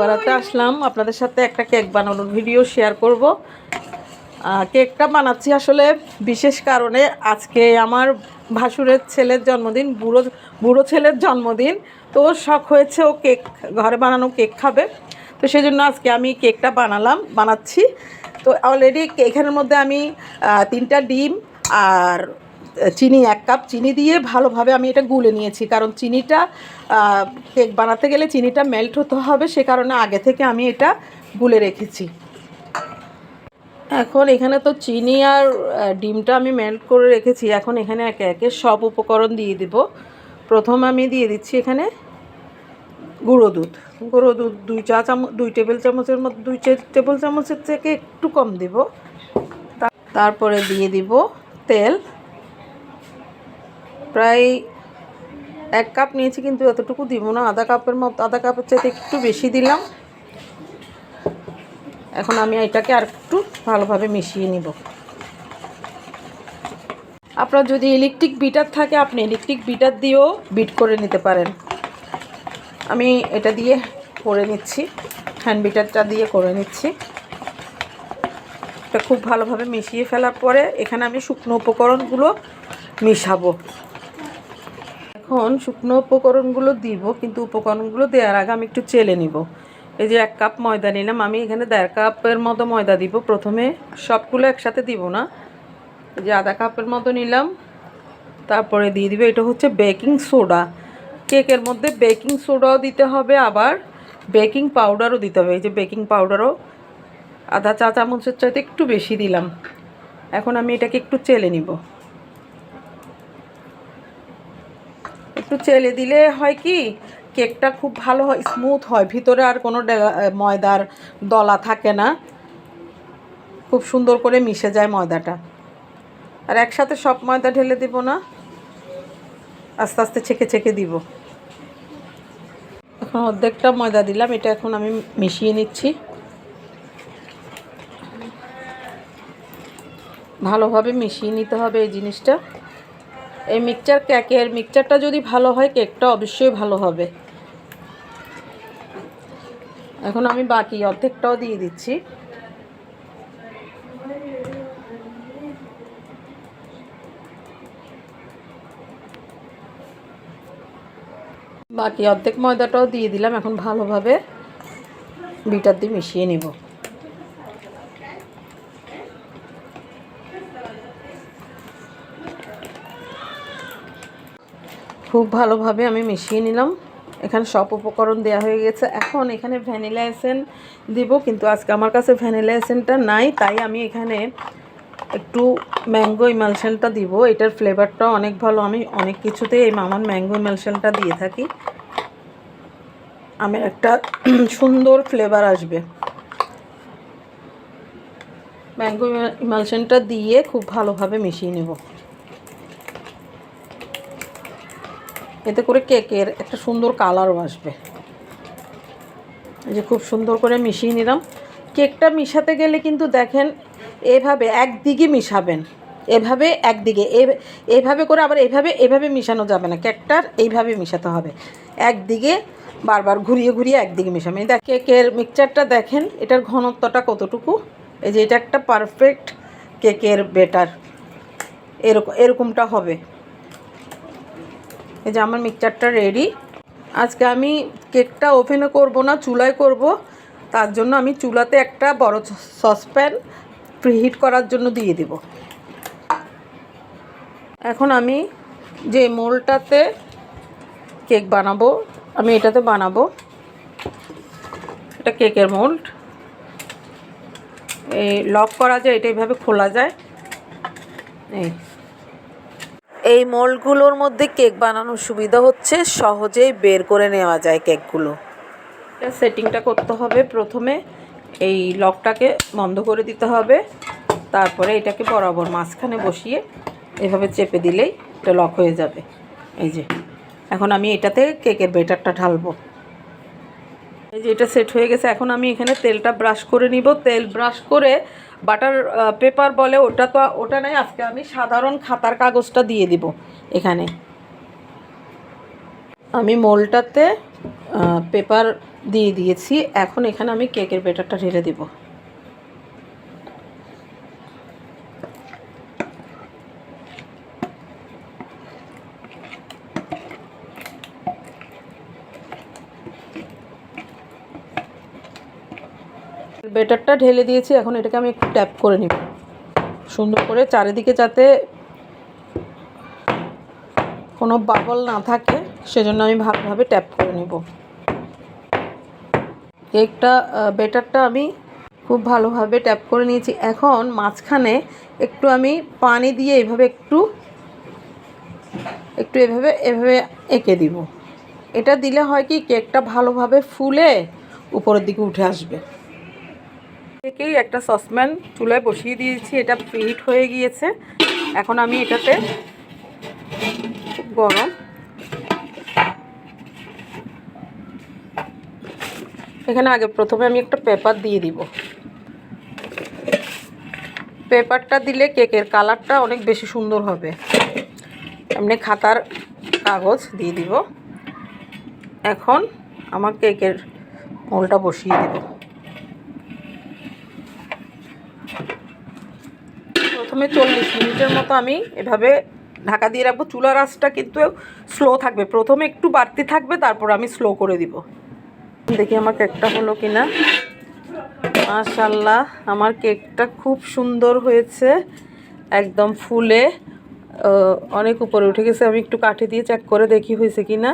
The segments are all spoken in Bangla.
বানাতে আসলাম। আপনাদের সাথে একটা কেক বানানোর ভিডিও শেয়ার করব। কেকটা বানাচ্ছি আসলে বিশেষ কারণে আজকে আমার ভাসুরের ছেলের জন্মদিন, বুড়ো বুড়ো ছেলের জন্মদিন। তো শখ হয়েছে ও কেক, ঘরে বানানো কেক খাবে। তো সেই জন্য আজকে আমি কেকটা বানালাম, বানাচ্ছি। তো অলরেডি এখানের মধ্যে আমি তিনটা ডিম আর চিনি এক কাপ চিনি দিয়ে ভালোভাবে আমি এটা গুলে নিয়েছি। কারণ চিনিটা কেক বানাতে গেলে চিনিটা মেল্ট হতে হবে, সে কারণে আগে থেকে আমি এটা গুলে রেখেছি। এখন এখানে তো চিনি আর ডিমটা আমি মেল্ট করে রেখেছি। এখন এখানে একে একে সব উপকরণ দিয়ে দিব। প্রথম আমি দিয়ে দিচ্ছি এখানে গুঁড়ো দুধ। গুঁড়ো দুধ দুই চা চামচ, দুই টেবিল চামচের মধ্যে দুই টেবিল চামচের থেকে একটু কম দিব। তারপরে দিয়ে দিব তেল। প্রায় এক কাপ নিয়েছি, কিন্তু এতটুকু দিব না। আধা কাপের মতো, আধা কাপের চাইতে একটু বেশি দিলাম। এখন আমি এটাকে আর একটু ভালোভাবে মিশিয়ে নিব। আপনার যদি ইলেকট্রিক বিটার থাকে, আপনি ইলেকট্রিক বিটার দিয়েও বিট করে নিতে পারেন। আমি এটা দিয়ে করে নিচ্ছি হ্যান্ড বিটারটা দিয়ে করে নিচ্ছি। এটা খুব ভালোভাবে মিশিয়ে ফেলার পরে এখানে আমি শুকনো উপকরণগুলো মিশাবো। এখন শুকনো উপকরণগুলো দিব, কিন্তু উপকরণগুলো দেওয়ার আগে আমি একটু চেলে নিব। এই যে এক কাপ ময়দা নিলাম, আমি এখানে দেড় কাপের মতো ময়দা দিব। প্রথমে সবগুলো একসাথে দিব না। এই যে আধা কাপের মতো নিলাম। তারপরে দিয়ে দিবে, এটা হচ্ছে বেকিং সোডা। কেকের মধ্যে বেকিং সোডাও দিতে হবে, আবার বেকিং পাউডারও দিতে হবে। এই যে বেকিং পাউডারও আধা চা চামচের চাইতে একটু বেশি দিলাম। এখন আমি এটাকে একটু চেলে নিব। একটু চেলে দিলে হয় কি, কেকটা খুব ভালো হয় স্মুথ হয়। ভিতরে আর কোনো ময়দার দলা থাকে না। খুব সুন্দর করে মিশে যায় ময়দাটা। আর একসাথে সব ময়দা ঢেলে দিব না, আস্তে আস্তে ছেঁকে ছেঁকে দিব। এখন অর্ধেকটা ময়দা দিলাম, এটা এখন আমি মিশিয়ে নিচ্ছি। ভালোভাবে মিশিয়ে নিতে হবে এই জিনিসটা। এই মিক্সচার কেকের মিক্সচারটা যদি ভালো হয় কেকটা অবশ্যই ভালো হবে। এখন আমি বাকি অর্ধেকটাও দিয়ে দিচ্ছি। বাকি অর্ধেক ময়দাটাও দিয়ে দিলাম। এখন ভালোভাবে বিটার দিয়ে মিশিয়ে নিব। খুব ভালোভাবে আমি মিশিয়ে নিলাম। এখানে সব উপকরণ দেওয়া হয়ে গেছে। এখন এখানে ভ্যানিলা এসেন দিব, কিন্তু আজকে আমার কাছে ভ্যানিলা এসেনটা নাই, তাই আমি এখানে একটু ম্যাঙ্গো ইমালশনটা দিব। এটার ফ্লেভারটা অনেক ভালো। আমি অনেক কিছুতেই এই মামান ম্যাঙ্গো ইমালশনটা দিয়ে থাকি। আমি একটা সুন্দর ফ্লেভার আসবে। ম্যাঙ্গো ইমালশনটা দিয়ে খুব ভালোভাবে মিশিয়ে নেব। এতে করে কেকের একটা সুন্দর কালারও আসবে। এই যে খুব সুন্দর করে মিশিয়ে নিলাম। কেকটা মিশাতে গেলে কিন্তু দেখেন এভাবে একদিকে মিশাবেন, এভাবে একদিকে এভাবে করে আবার এভাবে এভাবে মিশানো যাবে না। কেকটার এইভাবে মিশাতে হবে। একদিকে বারবার ঘুরিয়ে ঘুরিয়ে একদিকে মিশাবেন। এই দেখ, কেকের মিক্সচারটা দেখেন, এটার ঘনত্বটা কতটুকু? এই যে এটা একটা পারফেক্ট কেকের বেটার এরকম এরকমটা হবে। এই যে আমার মিক্সচারটা রেডি আজকে আমি কেকটা ওভেনে করব না, চুলায় করব। তার জন্য আমি চুলাতে একটা বড় সসপ্যান প্রিহিট করার জন্য দিয়ে দেব। এখন আমি যে মোলটাতে কেক বানাবো, আমি এটাতে বানাবো। এটা কেকের মোল্ড এই লক করা যায়, এটা এইভাবে খোলা যায়। এই। এই মোল্ডগুলোর মধ্যে কেক বানানোর সুবিধা হচ্ছে সহজেই বের করে নেওয়া যায় কেকগুলো। সেটিংটা করতে হবে প্রথমে। এই লকটাকে বন্ধ করে দিতে হবে। তারপরে এটাকে বরাবর মাঝখানে বসিয়ে এভাবে চেপে দিলেই এটা লক হয়ে যাবে। এই যে, এখন আমি এটাতে কেকের বেটারটা ঢালবো। এই যে এটা সেট হয়ে গেছে। এখন আমি এখানে তেলটা ব্রাশ করে নিব। তেল ব্রাশ করে বাটার পেপার বলে ওটা তো ওটা নাই, আজকে আমি সাধারণ খাতার কাগজটা দিয়ে দিব এখানে। আমি মোলটাতে পেপার দিয়ে দিয়েছি, এখন এখানে আমি কেকের বেটারটা ঢেলে দিব। বেটারটা ঢেলে দিয়েছি, এখন এটাকে আমি একটু ট্যাপ করে নিব। সুন্দর করে চারিদিকে যাতে কোনো বাবল না থাকে, সেজন্য আমি ভালোভাবে ট্যাপ করে নেব। কেকটা বেটারটা আমি খুব ভালোভাবে ট্যাপ করে নিয়েছি। এখন মাঝখানে একটু আমি পানি দিয়ে এভাবে একটু একটু এভাবে এভাবে এঁকে দিব। এটা দিলে হয় কি, কেকটা ভালোভাবে ফুলে উপরের দিকে উঠে আসবে। থেকেই একটা সসপ্যান চুলায় বসিয়ে দিয়েছি, এটা প্রিহিট হয়ে গিয়েছে। এখন আমি এটাতে খুব গরম এখানে আগে প্রথমে আমি একটা পেপার দিয়ে দিব। পেপারটা দিলে কেকের কালারটা অনেক বেশি সুন্দর হবে। এমনি খাতার কাগজ দিয়ে দিব। এখন আমার কেকের মোলটা বসিয়ে দেব। প্রথমে চল্লিশ মিনিটের মতো আমি এভাবে ঢাকা দিয়ে রাখব। চুলার আঁচটা কিন্তু স্লো থাকবে। প্রথমে একটু বাড়তি থাকবে, তারপর আমি স্লো করে দিব। দেখি আমার কেকটা হলো কি কিনা। মাশাল্লাহ আমার কেকটা খুব সুন্দর হয়েছে, একদম ফুলে। অনেক উপরে উঠে গেছে, আমি একটু কাঠি দিয়ে চেক করে দেখি হয়েছে কি না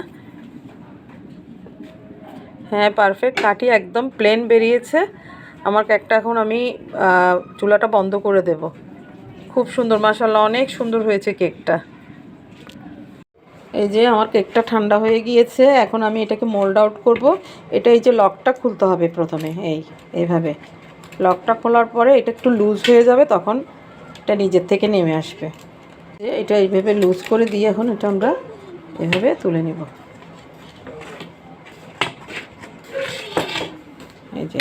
হ্যাঁ পারফেক্ট কাঠি একদম প্লেন বেরিয়েছে। আমার কেকটা এখন আমি চুলাটা বন্ধ করে দেব। খুব সুন্দর মাশাল্লাহ অনেক সুন্দর হয়েছে কেকটা। এই যে আমার কেকটা ঠান্ডা হয়ে গিয়েছে, এখন আমি এটাকে মোল্ড আউট করব। এটা এই যে লকটা খুলতে হবে প্রথমে, এই এইভাবে লকটা খোলার পরে এটা একটু লুজ হয়ে যাবে, তখন এটা নিজের থেকে নেমে আসবে। এটা এইভাবে লুজ করে দিয়ে এখন এটা আমরা এভাবে তুলে নিব। এই যে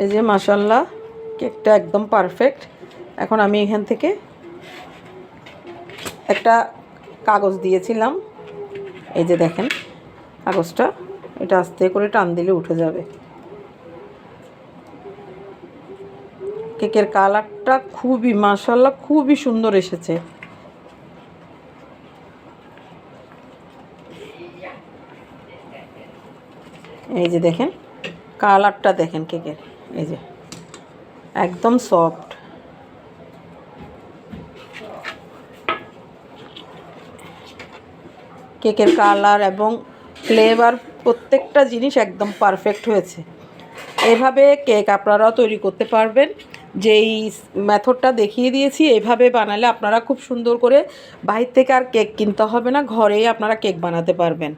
এই যে মাসাল্লাহ কেকটা একদম পারফেক্ট এখন আমি এখান থেকে একটা কাগজ দিয়েছিলাম। এই যে দেখেন কাগজটা, এটা আস্তে করে টান দিলে উঠে যাবে। কেকের কালারটা খুবই মাসাল্লাহ খুবই সুন্দর এসেছে। এই যে দেখেন, কালারটা দেখেন কেকের। এই যে একদম সফট কেকের কালার এবং ফ্লেভার প্রত্যেকটা জিনিস একদম পারফেক্ট হয়েছে। এভাবে কেক আপনারাও তৈরি করতে পারবেন। যেই মেথডটা দেখিয়ে দিয়েছি, এভাবে বানালে আপনারা খুব সুন্দর করে বাহির থেকে আর কেক কিনতে হবে না, ঘরেই আপনারা কেক বানাতে পারবেন।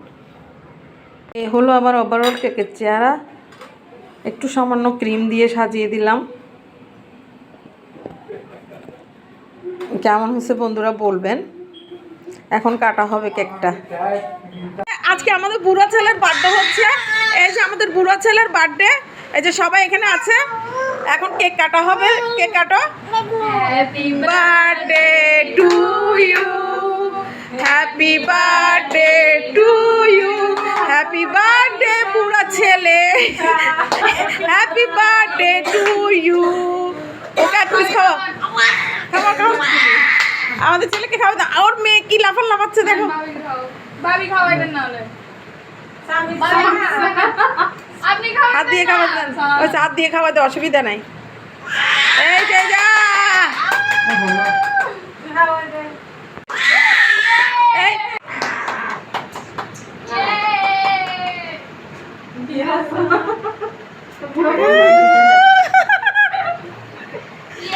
এ হলো আমার ওভারঅল কেকের চেহারা। একটু সামান্য ক্রিম দিয়ে সাজিয়ে দিলাম। কেমন হয়েছে বন্ধুরা বলবেন। এখন কাটা হবে কেকটা। আজকে আমাদের বুড়ো ছেলের বার্থডে হচ্ছে। এই যে আমাদের বুড়ো ছেলের বার্থডে এই যে সবাই এখানে আছে। এখন কেক কাটা হবে। কেক কাটো। Birthday to you happy birthday to you happy birthday বুড়ো ছেলে। Happy birthday to you okay এক পিস খাও খাও খাও আমাদের ছেলেকে খাওয়া দাও। ওর মেয়ে কি লাফান লাফাচ্ছে দেখো। ভাবি খাওয়াইবেন না হলে। হাত দিয়ে দেন ওই হাত দিয়ে খাওয়া দেয় অসুবিধা নাই। এই যে যা। এই।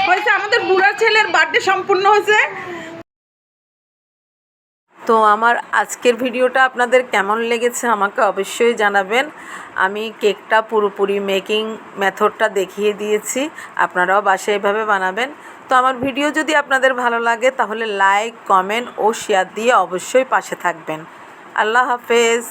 হয়েছে আমাদের বুড়া ছেলের বার্থডে সম্পূর্ণ হয়েছে। আমার আজকের ভিডিওটা আপনাদের কেমন লেগেছে আমাকে অবশ্যই জানাবেন। আমি কেকটা পুরোপুরি মেকিং মেথডটা দেখিয়ে দিয়েছি, আপনারাও বাসায় এভাবে বানাবেন। তো আমার ভিডিও যদি আপনাদের ভালো লাগে তাহলে লাইক কমেন্ট ও শেয়ার দিয়ে অবশ্যই পাশে থাকবেন। আল্লাহ হাফেজ।